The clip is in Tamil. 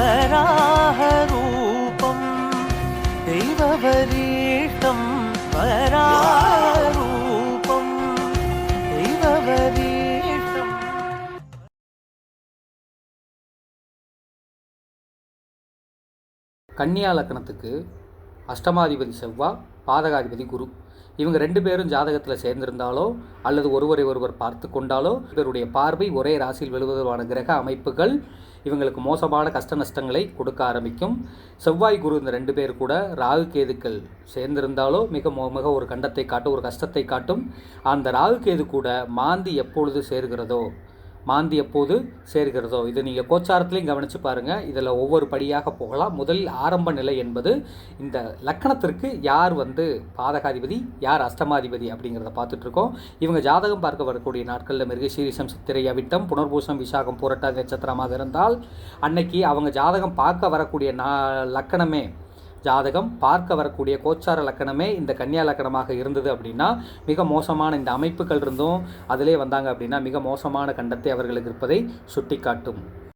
വരാഹരൂപം ദൈവവരീഷ്ടം വരാഹരൂപം ദൈവവരീ கன்னியா லக்கணத்துக்கு அஷ்டமாதிபதி செவ்வா பாதகாதிபதி குரு. இவங்க ரெண்டு பேரும் ஜாதகத்தில் சேர்ந்திருந்தாலோ அல்லது ஒருவரை ஒருவர் பார்த்து கொண்டாலோ இவருடைய பார்வை ஒரே ராசியில் விழுவதற்கான கிரக அமைப்புகள் இவங்களுக்கு மோசமான கஷ்ட நஷ்டங்களை கொடுக்க ஆரம்பிக்கும். செவ்வாய் குரு இந்த ரெண்டு பேர் கூட ராகு கேதுக்கள் சேர்ந்திருந்தாலோ மிக மோ- மிக ஒரு கண்டத்தை காட்டும் ஒரு கஷ்டத்தை காட்டும். அந்த ராகு கேது கூட மாந்தி எப்பொழுது சேர்கிறதோ மாந்தி எப்போது சேர்கிறதோ. இது நீங்கள் கோச்சாரத்திலையும் கவனித்து பாருங்கள் இதில் ஒவ்வொரு படியாக போகலாம். முதலில் ஆரம்ப நிலை என்பது இந்த லக்கணத்திற்கு யார் வந்து பாதகாதிபதி யார் அஷ்டமாதிபதி அப்படிங்கிறத பார்த்துட்ருக்கோம். இவங்க ஜாதகம் பார்க்க வரக்கூடிய நாட்களில் மிருகசீரிசம் சித்திரை அவிட்டம் புனர்பூசம் விசாகம் புரட்டாதி நட்சத்திரமாக இருந்தால் அன்னைக்கு அவங்க ஜாதகம் பார்க்க வரக்கூடிய நா லக்கணமே ஜாதகம் பார்க்க வரக்கூடிய கோச்சார லக்கணமே இந்த கன்னியா லக்கணமாக இருந்தது அப்படின்னா மிக மோசமான இந்த அமைப்புகள் இருந்தும் அதிலே வந்தாங்க அப்படின்னா மிக மோசமான கண்டத்தை அவர்களுக்கு இருப்பதை சுட்டிக்காட்டும்.